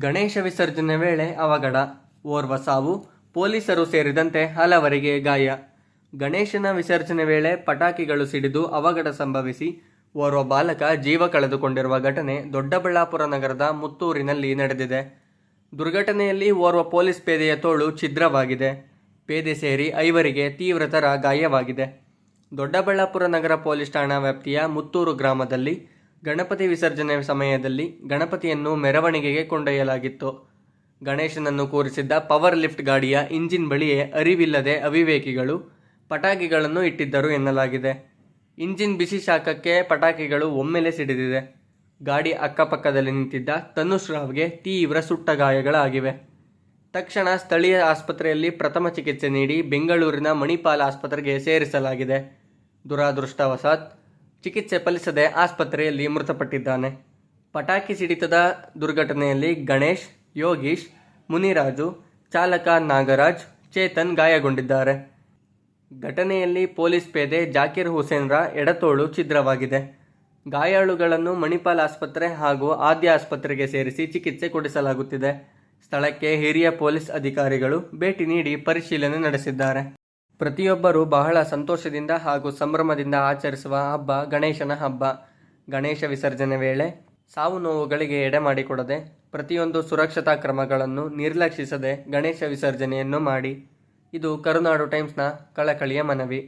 ಗಣೇಶ ವಿಸರ್ಜನೆ ವೇಳೆ ಅವಘಡ, ಓರ್ವ ಸಾವು, ಪೊಲೀಸರು ಸೇರಿದಂತೆ ಹಲವರಿಗೆ ಗಾಯ. ಗಣೇಶನ ವಿಸರ್ಜನೆ ವೇಳೆ ಪಟಾಕಿಗಳು ಸಿಡಿದು ಅವಘಡ ಸಂಭವಿಸಿ ಓರ್ವ ಬಾಲಕ ಜೀವ ಕಳೆದುಕೊಂಡಿರುವ ಘಟನೆ ದೊಡ್ಡಬಳ್ಳಾಪುರ ನಗರದ ಮುತ್ತೂರಿನಲ್ಲಿ ನಡೆದಿದೆ. ದುರ್ಘಟನೆಯಲ್ಲಿ ಓರ್ವ ಪೊಲೀಸ್ ಪೇದೆಯ ತೋಳು ಛಿದ್ರವಾಗಿದೆ. ಪೇದೆ ಸೇರಿ ಐವರಿಗೆ ತೀವ್ರತರ ಗಾಯವಾಗಿದೆ. ದೊಡ್ಡಬಳ್ಳಾಪುರ ನಗರ ಪೊಲೀಸ್ ಠಾಣಾ ವ್ಯಾಪ್ತಿಯ ಮುತ್ತೂರು ಗ್ರಾಮದಲ್ಲಿ ಗಣಪತಿ ವಿಸರ್ಜನೆ ಸಮಯದಲ್ಲಿ ಗಣಪತಿಯನ್ನು ಮೆರವಣಿಗೆಗೆ ಕೊಂಡೊಯ್ಯಲಾಗಿತ್ತು. ಗಣೇಶನನ್ನು ಕೂರಿಸಿದ್ದ ಪವರ್ ಲಿಫ್ಟ್ ಗಾಡಿಯ ಇಂಜಿನ್ ಬಳಿಯೇ ಅರಿವಿಲ್ಲದೆ ಅವಿವೇಕಿಗಳು ಪಟಾಕಿಗಳನ್ನು ಇಟ್ಟಿದ್ದರು ಎನ್ನಲಾಗಿದೆ. ಇಂಜಿನ್ ಬಿಸಿ ಶಾಖಕ್ಕೆ ಪಟಾಕಿಗಳು ಒಮ್ಮೆಲೆ ಸಿಡಿದಿದೆ. ಗಾಡಿ ಅಕ್ಕಪಕ್ಕದಲ್ಲಿ ನಿಂತಿದ್ದ ತನುಷ್ ರಾವ್ಗೆ ತೀವ್ರ ಸುಟ್ಟ ಗಾಯಗಳಾಗಿವೆ. ತಕ್ಷಣ ಸ್ಥಳೀಯ ಆಸ್ಪತ್ರೆಯಲ್ಲಿ ಪ್ರಥಮ ಚಿಕಿತ್ಸೆ ನೀಡಿ ಬೆಂಗಳೂರಿನ ಮಣಿಪಾಲ್ ಆಸ್ಪತ್ರೆಗೆ ಸೇರಿಸಲಾಗಿದೆ. ದುರಾದೃಷ್ಟವಶಾತ್ ಚಿಕಿತ್ಸೆ ಫಲಿಸದೆ ಆಸ್ಪತ್ರೆಯಲ್ಲಿ ಮೃತಪಟ್ಟಿದ್ದಾನೆ. ಪಟಾಕಿ ಸಿಡಿತದ ದುರ್ಘಟನೆಯಲ್ಲಿ ಗಣೇಶ್, ಯೋಗೀಶ್, ಮುನಿರಾಜು, ಚಾಲಕ ನಾಗರಾಜ್ ಚೇತನ್ ಗಾಯಗೊಂಡಿದ್ದಾರೆ. ಘಟನೆಯಲ್ಲಿ ಪೊಲೀಸ್ ಪೇದೆ ಜಾಕಿರ್ ಹುಸೇನ್ರ ಎಡತೋಳು ಛಿದ್ರವಾಗಿದೆ. ಗಾಯಾಳುಗಳನ್ನು ಮಣಿಪಾಲ್ ಆಸ್ಪತ್ರೆ ಹಾಗೂ ಆದ್ಯ ಆಸ್ಪತ್ರೆಗೆ ಸೇರಿಸಿ ಚಿಕಿತ್ಸೆ ಕೊಡಿಸಲಾಗುತ್ತಿದೆ. ಸ್ಥಳಕ್ಕೆ ಹಿರಿಯ ಪೊಲೀಸ್ ಅಧಿಕಾರಿಗಳು ಭೇಟಿ ನೀಡಿ ಪರಿಶೀಲನೆ ನಡೆಸಿದ್ದಾರೆ. ಪ್ರತಿಯೊಬ್ಬರು ಬಹಳ ಸಂತೋಷದಿಂದ ಹಾಗೂ ಸಂಭ್ರಮದಿಂದ ಆಚರಿಸುವ ಹಬ್ಬ ಗಣೇಶನ ಹಬ್ಬ. ಗಣೇಶ ವಿಸರ್ಜನೆ ವೇಳೆ ಸಾವು ನೋವುಗಳಿಗೆ ಎಡೆ ಮಾಡಿಕೊಡದೆ ಪ್ರತಿಯೊಂದು ಸುರಕ್ಷತಾ ಕ್ರಮಗಳನ್ನು ನಿರ್ಲಕ್ಷಿಸದೆ ಗಣೇಶ ವಿಸರ್ಜನೆಯನ್ನು ಮಾಡಿ. ಇದು ಕರುನಾಡು ಟೈಮ್ಸ್ನ ಕಳಕಳಿಯ ಮನವಿ.